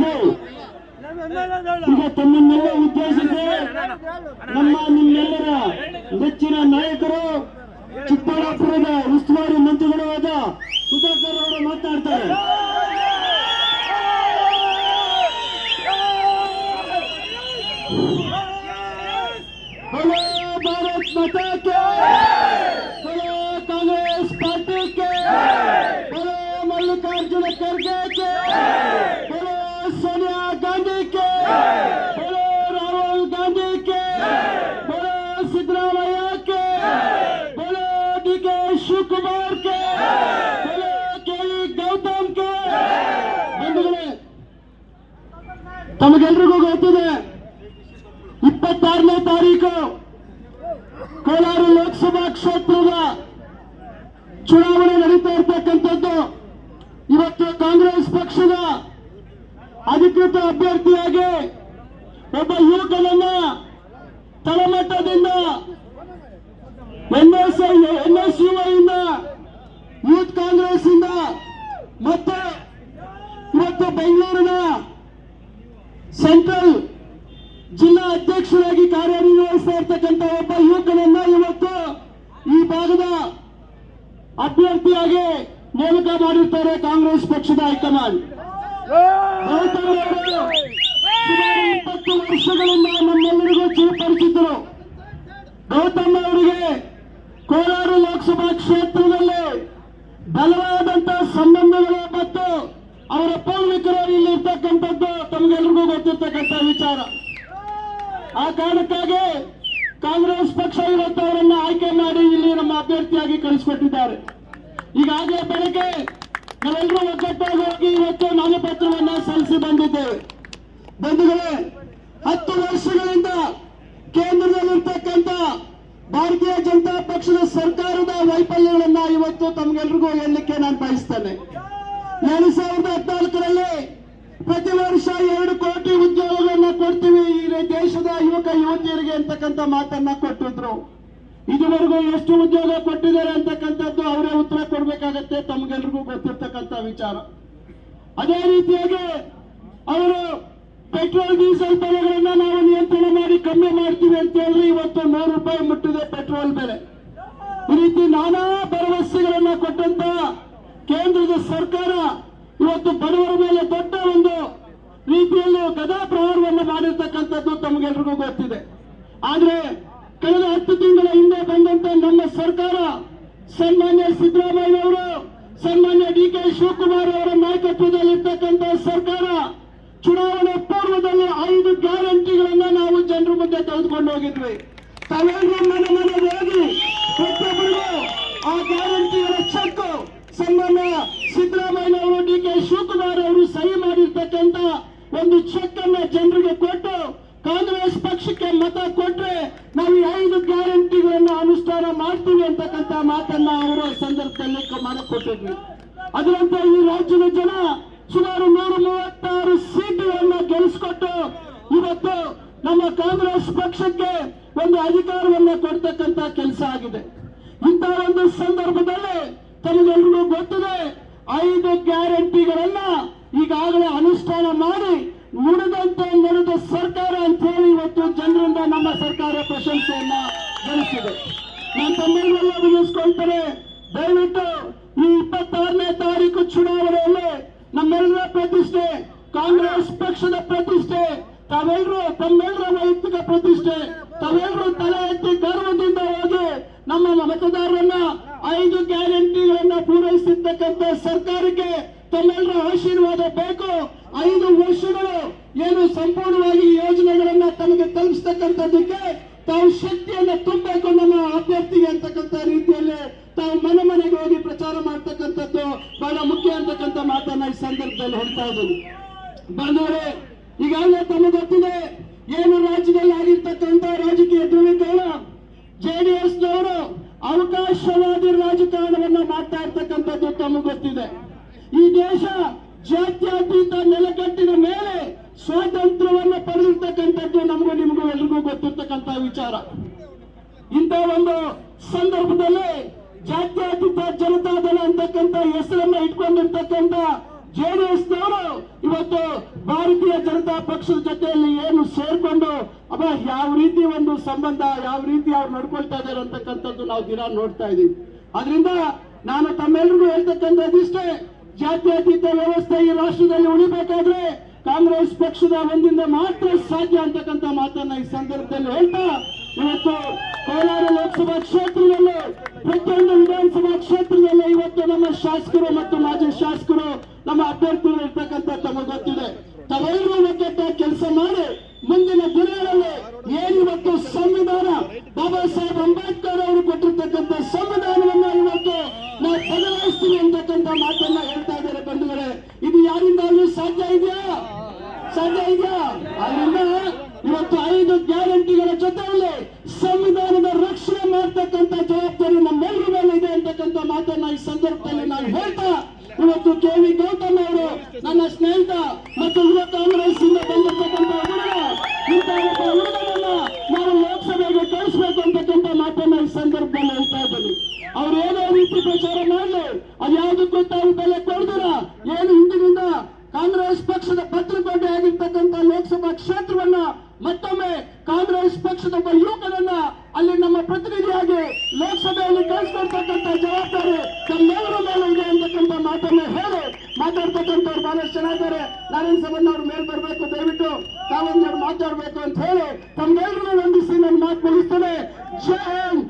ಉದ್ದೇಶಿಸಿ ಈಗ ತಮ್ಮನ್ನೆಲ್ಲ ಉದ್ದೇಶಿಸಿ ನಮ್ಮ ನಿಮ್ಮೆಲ್ಲರ ನೆಚ್ಚಿನ ನಾಯಕರು ಚಿಕ್ಕಬಳ್ಳಾಪುರದ ಉಸ್ತುವಾರಿ ಮಂತ್ರಿಗಳು ಆದ ಸುಧಾಕರ್ ಅವರು ಮಾತನಾಡ್ತಾರೆ ಶಿವಕುಮಾರ್ ಕೆ ಗೌತಮ್ ಕೆ ಬಂಧುಗಳೇ, ತಮಗೆಲ್ರಿಗೂ ಗೊತ್ತಿದೆ, ಇಪ್ಪತ್ತಾರನೇ ತಾರೀಕು ಕೋಲಾರ ಲೋಕಸಭಾ ಕ್ಷೇತ್ರದ ಚುನಾವಣೆ ನಡೀತಾ ಇರ್ತಕ್ಕಂಥದ್ದು. ಇವತ್ತು ಕಾಂಗ್ರೆಸ್ ಪಕ್ಷದ ಅಧಿಕೃತ ಅಭ್ಯರ್ಥಿಯಾಗಿ ಒಬ್ಬ ಯುವಕನನ್ನ ತಳಮಟ್ಟದಿಂದ ಸೆಂಟ್ರಲ್ ಜಿಲ್ಲಾ ಅಧ್ಯಕ್ಷರಾಗಿ ಕಾರ್ಯನಿರ್ವಹಿಸ್ತಾ ಇರ್ತಕ್ಕಂಥ ಒಬ್ಬ ಯುವಕನನ್ನ ಇವತ್ತು ಈ ಭಾಗದ ಅಭ್ಯರ್ಥಿಯಾಗಿ ನೇಮಕ ಮಾಡಿರ್ತಾರೆ ಕಾಂಗ್ರೆಸ್ ಪಕ್ಷದ ಹೈಕಮಾಂಡ್. ಸುಮಾರು ಇಪ್ಪತ್ತು ವರ್ಷಗಳಿಂದ ನಮ್ಮೆಲ್ಲರಿಗೂ ಚಿರಪರಿಚಿತರು ಗೌತಮ್ ಅವರಿಗೆ ಕೋಲಾರ ಲೋಕಸಭಾ ಕ್ಷೇತ್ರದಲ್ಲಿ ಬಲವಾದಂತಹ ಮತ್ತು ಅವರ ಪೂರ್ವಿಕರು ಇಲ್ಲಿ ಇರ್ತಕ್ಕಂಥದ್ದು ತಮ್ಗೆಲ್ರಿಗೂ ಗೊತ್ತಿರ್ತಕ್ಕಂಥ ವಿಚಾರ. ಆ ಕಾರಣಕ್ಕಾಗಿ ಕಾಂಗ್ರೆಸ್ ಪಕ್ಷ ಇವತ್ತು ಅವರನ್ನ ಆಯ್ಕೆ ಮಾಡಿ ಇಲ್ಲಿ ನಮ್ಮ ಅಭ್ಯರ್ಥಿಯಾಗಿ ಕಳಿಸಿಕೊಟ್ಟಿದ್ದಾರೆ. ಈಗಾಗಲೇ ಬೆಳಗ್ಗೆ ನಾವೆಲ್ಲರೂ ಒಗ್ಗಟ್ಟಾಗಿ ಹೋಗಿ ಇವತ್ತು ನಾಮಪತ್ರವನ್ನ ಸಲ್ಲಿಸಿ ಬಂದಿದ್ದೇವೆ. ಬಂಧುಗಳೇ, ಹತ್ತು ವರ್ಷಗಳಿಂದ ಕೇಂದ್ರದಲ್ಲಿರ್ತಕ್ಕಂಥ ಭಾರತೀಯ ಜನತಾ ಪಕ್ಷದ ಸರ್ಕಾರದ ವೈಫಲ್ಯಗಳನ್ನ ಇವತ್ತು ತಮ್ಗೆಲ್ರಿಗೂ ಹೇಳಲಿಕ್ಕೆ ನಾನು ಬಯಸ್ತೇನೆ. ಎರಡು ಸಾವಿರದ ಹದಿನಾಲ್ಕರಲ್ಲಿ ಪ್ರತಿ ವರ್ಷ ಎರಡು ಕೋಟಿ ಉದ್ಯೋಗಗಳನ್ನ ಕೊಡ್ತೀವಿ. ಈ ದೇಶದ ಯುವಕ, ಯುವತಿಯರಿಗೆ ಅಂತಕ್ಕಂಥ ಮಾತನ್ನ ಕೊಟ್ಟಿದ್ರು. ಇದುವರೆಗೂ ಎಷ್ಟು ಉದ್ಯೋಗ ಕೊಟ್ಟಿದ್ದಾರೆ ಅಂತಕ್ಕಂಥದ್ದು ಅವರೇ ಉತ್ತರ ಕೊಡ್ಬೇಕಾಗತ್ತೆ ತಮ್ಗೆಲ್ರಿಗೂ ಗೊತ್ತಿರ್ತಕ್ಕಂಥ ವಿಚಾರ. ಅದೇ ರೀತಿಯಾಗಿ ಅವರು ಪೆಟ್ರೋಲ್, ಡೀಸೆಲ್ ಬೆಲೆಗಳನ್ನ ನಾವು ನಿಯಂತ್ರಣ ಮಾಡಿ ಕಮ್ಮಿ ಮಾಡ್ತೀವಿ ಅಂತ ಹೇಳಿ ಇವತ್ತು ನೂರು ರೂಪಾಯಿ ಮುಟ್ಟಿದೆ ಪೆಟ್ರೋಲ್ ಬೆಲೆ. ಈ ರೀತಿ ನಾನಾ ಭರವಸೆಗಳನ್ನ ಕೊಟ್ಟಂತ ಕೇಂದ್ರದ ಸರ್ಕಾರ ಇವತ್ತು ಬಡವರ ಮೇಲೆ ದೊಡ್ಡ ಒಂದು ರೀತಿಯಲ್ಲಿ ಗದಾ ಪ್ರಹಾರವನ್ನು ಮಾಡಿರ್ತಕ್ಕಂಥದ್ದು ತಮಗೆಲ್ರಿಗೂ ಗೊತ್ತಿದೆ. ಆದ್ರೆ ಕಳೆದ ಹತ್ತು ತಿಂಗಳ ಹಿಂದೆ ಬಂದಂತ ನಮ್ಮ ಸರ್ಕಾರ ಸನ್ಮಾನ್ಯ ಸಿದ್ದರಾಮಯ್ಯ ಅವರು, ಸನ್ಮಾನ್ಯ ಡಿ ಕೆ ಶಿವಕುಮಾರ್ ಅವರ ನಾಯಕತ್ವದಲ್ಲಿರ್ತಕ್ಕಂಥ ಸರ್ಕಾರ ಚುನಾವಣೆ ಪೂರ್ವದಲ್ಲಿ ಐದು ಗ್ಯಾರಂಟಿಗಳನ್ನ ನಾವು ಜನರ ಮುಂದೆ ತೆಗೆದುಕೊಂಡು ಹೋಗಿದ್ವಿ. ತಾವೆಲ್ಲರೂ ಮನೆ ಮನೆಗೆ ಹೋಗಿ ಪ್ರತಿಯೊಬ್ಬರಿಗೂ ಸನ್ಮಾನ್ಯ ಸಿದ್ದರಾಮಯ್ಯ ಅವರು ಡಿ ಕೆ ಶಿವಕುಮಾರ್ ಅವರು ಸಹಿ ಮಾಡಿರ್ತಕ್ಕಂತ ಒಂದು ಚೆಕ್ ಅನ್ನ ಜನರಿಗೆ ಕೊಟ್ಟು ಕಾಂಗ್ರೆಸ್ ಪಕ್ಷಕ್ಕೆ ಮತ ಕೊಟ್ರೆ ನಾವು ಐದು ಗ್ಯಾರಂಟಿಗಳನ್ನ ಅನುಷ್ಠಾನ ಮಾಡ್ತೀವಿ ಅಂತಕ್ಕಂತ ಮಾತನ್ನ ಅವರು ಸಂದರ್ಭದಲ್ಲಿ ಮಾಡಿಕೊಟ್ಟಿದ್ವಿ ಅದರಂತೆ ಈ ರಾಜ್ಯದ ಜನ ಸುಮಾರು ನೂರ ಮೂವತ್ತಾರು ಸೀಟುಗಳನ್ನ ಗೆಲ್ಸ್ಕೊಟ್ಟು ಇವತ್ತು ನಮ್ಮ ಕಾಂಗ್ರೆಸ್ ಪಕ್ಷಕ್ಕೆ ಒಂದು ಅಧಿಕಾರವನ್ನ ಕೊಡ್ತಕ್ಕಂತ ಕೆಲಸ ಆಗಿದೆ. ಇಂತಹ ಒಂದು ಸಂದರ್ಭದಲ್ಲಿ ತಮಗೆಲ್ಲರಿಗೂ ಗೊತ್ತಿದೆ. ಐದು ಗ್ಯಾರಂಟಿಗಳನ್ನ ಈಗಾಗಲೇ ಅನುಷ್ಠಾನ ಮಾಡಿ ನುಡಿದಂತೆ ನಡೆದ ಸರ್ಕಾರ ಅಂತ ಹೇಳಿ ಇವತ್ತು ಜನರಿಂದ ನಮ್ಮ ಸರ್ಕಾರ ಪ್ರಶಂಸೆಯನ್ನ ಗಳಿಸಿದೆ. ನಾನು ತಮ್ಮೆಲ್ಲರೆಲ್ಲ ವಿನಿಸ್ಕೊಳ್ತಾರೆ ದಯವಿಟ್ಟು ಈ ಇಪ್ಪತ್ತಾರನೇ ತಾರೀಕು ಚುನಾವಣೆಯಲ್ಲಿ ನಮ್ಮೆಲ್ಲರ ಪ್ರತಿಷ್ಠೆ, ಕಾಂಗ್ರೆಸ್ ಪಕ್ಷದ ಪ್ರತಿಷ್ಠೆ, ತಾವೆಲ್ಲರೂ ತಮ್ಮೆಲ್ಲರ ವೈಯಕ್ತಿಕ ಪ್ರತಿಷ್ಠೆ, ತಾವೆಲ್ಲರೂ ತಲೆ ಎತ್ತಿ ಗರ್ವದಿಂದ ಹೋಗಿ ನಮ್ಮ ಮತದಾರರನ್ನ ಐದು ಗ್ಯಾರಂಟಿಗಳನ್ನ ಪೂರೈಸಿರ್ತಕ್ಕಂಥ ಸರ್ಕಾರಕ್ಕೆ ತಮ್ಮೆಲ್ಲರ ಆಶೀರ್ವಾದ ಬೇಕು. ಐದು ವರ್ಷಗಳು ಏನು ಸಂಪೂರ್ಣವಾಗಿ ಯೋಜನೆಗಳನ್ನ ತಮಗೆ ತಲುಪಿಸ್ತಕ್ಕಂಥದ್ದಕ್ಕೆ ತಾವು ಶಕ್ತಿಯನ್ನ ತುಂಬಬೇಕು ನಮ್ಮ ಅಭ್ಯರ್ಥಿಗೆ ಅಂತಕ್ಕಂಥ ರೀತಿಯಲ್ಲಿ ತಾವು ಮನೆ ಮನೆಗೆ ಹೋಗಿ ಪ್ರಚಾರ ಮಾಡ್ತಕ್ಕಂಥದ್ದು ಬಹಳ ಮುಖ್ಯ ಅಂತಕ್ಕಂಥ ಮಾತನ್ನ ಈ ಸಂದರ್ಭದಲ್ಲಿ ಹೇಳ್ತಾ ಇದ್ದೀನಿ. ಬಂದವರೇ ಈಗಾಗಲೇ ತಮಗೆ ಗೊತ್ತಿದೆ ಏನು ರಾಜ್ಯದಲ್ಲಿ ಆಗಿರ್ತಕ್ಕಂಥ ರಾಜಕೀಯ ಧ್ರುವೀಕರಣ ಜೆಡಿಎಸ್ ನವರು ಅವಕಾಶವಾದಿ ರಾಜಕಾರಣವನ್ನ ಮಾಡ್ತಾ ಇರ್ತಕ್ಕಂಥದ್ದು ತಮಗೆ ಗೊತ್ತಿದೆ ಈ ದೇಶ ಜಾತ್ಯತೀತ ನೆಲಗಟ್ಟಿನ ಮೇಲೆ ಸ್ವಾತಂತ್ರ್ಯವನ್ನ ಪಡೆದಿರ್ತಕ್ಕಂಥದ್ದು ನಮಗೂ ನಿಮಗೂ ಎಲ್ರಿಗೂ ಗೊತ್ತಿರ್ತಕ್ಕಂಥ ವಿಚಾರ. ಇಂಥ ಒಂದು ಸಂದರ್ಭದಲ್ಲಿ ಜಾತ್ಯತೀತ ಜನತಾದಳ ಅಂತಕ್ಕಂಥ ಹೆಸರನ್ನ ಇಟ್ಕೊಂಡಿರ್ತಕ್ಕಂಥ ಜೆಡಿಎಸ್ ನವರು ಇವತ್ತು ಭಾರತೀಯ ಜನತಾ ಪಕ್ಷದ ಜೊತೆಯಲ್ಲಿ ಏನು ಸೇರ್ಕೊಂಡು, ಅಬ್ಬ, ಯಾವ ರೀತಿ ಒಂದು ಸಂಬಂಧ, ಯಾವ ರೀತಿ ಅವ್ರು ನಡ್ಕೊಳ್ತಾ ಇದ್ದಾರೆ ಅಂತಕ್ಕಂಥದ್ದು ನಾವು ದಿನ ನೋಡ್ತಾ ಇದೀವಿ. ಅದರಿಂದ ನಾನು ತಮ್ಮೆಲ್ಲರಿಗೂ ಹೇಳ್ತಕ್ಕಂಥದ್ದು ಇಷ್ಟೇ ಜಾತ್ಯತೀತ ವ್ಯವಸ್ಥೆ ಈ ರಾಷ್ಟ್ರದಲ್ಲಿ ಉಳಿಬೇಕಾದ್ರೆ ಕಾಂಗ್ರೆಸ್ ಪಕ್ಷದ ಒಂದಿಂದ ಮಾತ್ರ ಸಾಧ್ಯ ಅಂತಕ್ಕಂಥ ಮಾತನ್ನ ಈ ಸಂದರ್ಭದಲ್ಲಿ ಹೇಳ್ತಾ, ಇವತ್ತು ಕೋಲಾರ ಲೋಕಸಭಾ ಕ್ಷೇತ್ರದಲ್ಲೂ, ಪ್ರತಿಯೊಂದು ವಿಧಾನಸಭಾ ಕ್ಷೇತ್ರದಲ್ಲಿ ಇವತ್ತು ನಮ್ಮ ಶಾಸಕರು ಮತ್ತು ಮಾಜಿ ಶಾಸಕರು ನಮ್ಮ ಅಭ್ಯರ್ಥಿಗಳು ಇರ್ತಕ್ಕಂಥ ತಮಗೆ ಗೊತ್ತಿದೆ ತಾವೆಲ್ಲರೂ ಒಗ್ಗಟ್ಟ ಕೆಲಸ ಮಾಡಿ ಮುಂದಿನ ದಿನಗಳಲ್ಲಿ ಏನಿವತ್ತು ಸಂವಿಧಾನ ಬಾಬಾ ಸಾಹೇಬ್ ಅಂಬೇಡ್ಕರ್ ಅವರು ಕೊಟ್ಟಿರ್ತಕ್ಕಂಥ ಸಂವಿಧಾನವನ್ನ ಇವತ್ತು ನಾವು ಬದಲಾಯಿಸ್ತೀವಿ ಅಂತಕ್ಕಂಥ ಮಾತನ್ನ ಹೇಳ್ತಾ ಇದ್ದಾರೆ ಬಂಧುಗಳೇ. ಇದು ಯಾರಿಂದಾದ್ರೂ ಸಾಧ್ಯ ಇದೆಯಾ? ಸಾಧ್ಯ ಇದೆಯಾ? ಅದರಿಂದ ಇವತ್ತು ಐದು ಗ್ಯಾರಂಟಿಗಳ ಜೊತೆಯಲ್ಲಿ ಸಂವಿಧಾನದ ರಕ್ಷಣೆ ಮಾಡ್ತಕ್ಕಂಥ ಜವಾಬ್ದಾರಿ ನಮ್ಮೆಲ್ಲರ ಮೇಲೆ ಇದೆ ಅಂತಕ್ಕಂಥ ಮಾತನ್ನ ಈ ಸಂದರ್ಭದಲ್ಲಿ ನಾನು ಹೇಳ್ತಾ ಇವತ್ತು ಕೆ ವಿ ಗೌತಮ್ ಅವರು ನನ್ನ ಸ್ನೇಹಿತ ಮತ್ತು ಯುವ ಕಾಂಗ್ರೆಸ್ ಇಂದ ಬಂದಿರ್ತಕ್ಕಂಥ ಹುಡುಗ ಇಂಥ ಒಬ್ಬ ಹುಡುಗನನ್ನ ನಾವು ಲೋಕಸಭೆಗೆ ಕಳಿಸ್ಬೇಕು ಅಂತಕ್ಕಂಥ ಮಾತನ್ನ ಈ ಸಂದರ್ಭದಲ್ಲಿ ಹೇಳ್ತಾ ಇದ್ದೀನಿ. ಅವ್ರು ಏನೋ ರೀತಿ ಪ್ರಚಾರ ಮಾಡಲಿ ಅದ್ಯಾವುದಕ್ಕೂ ತಾವು ಬೆಲೆ ಕೊಡ್ದಿರ? ಏನು ಹಿಂದಿನಿಂದ ಕಾಂಗ್ರೆಸ್ ಪಕ್ಷದ ಭದ್ರಕೋಟೆ ಆಗಿರ್ತಕ್ಕಂಥ ಲೋಕಸಭಾ ಕ್ಷೇತ್ರವನ್ನ ಮತ್ತೊಮ್ಮೆ ಕಾಂಗ್ರೆಸ್ ಪಕ್ಷದ ಒಬ್ಬ ಯುವಕನನ್ನ ಅಲ್ಲಿ ನಮ್ಮ ಪ್ರತಿನಿಧಿಯಾಗಿ ಲೋಕಸಭೆಯಲ್ಲಿ ಕಳಿಸ್ಕೊಡ್ತಕ್ಕಂಥ ಜವಾಬ್ದಾರಿ ತಮ್ಮೆಲ್ಲರ ಮೇಲೆ ಇದೆ ಅಂತಕ್ಕಂಥ ಮಾತನ್ನ ಹೇಳಿ ಮಾತಾಡ್ತಕ್ಕಂಥವ್ರು ಬಹಳಷ್ಟು ಚೆನ್ನಾಗಿದ್ದಾರೆ ನಾರಾಯಣ ಸಭಣ್ಣ ಅವ್ರ ಮೇಲೆ ಬರಬೇಕು, ದಯವಿಟ್ಟು ತಾವೊಂದೆರಡು ಮಾತಾಡ್ಬೇಕು ಅಂತ ಹೇಳಿ ತಮ್ಮೆಲ್ಲರನ್ನು ವಂದಿಸಿ ನನ್ನ ಮಾತು ಮುಗಿಸ್ತೇನೆ. jail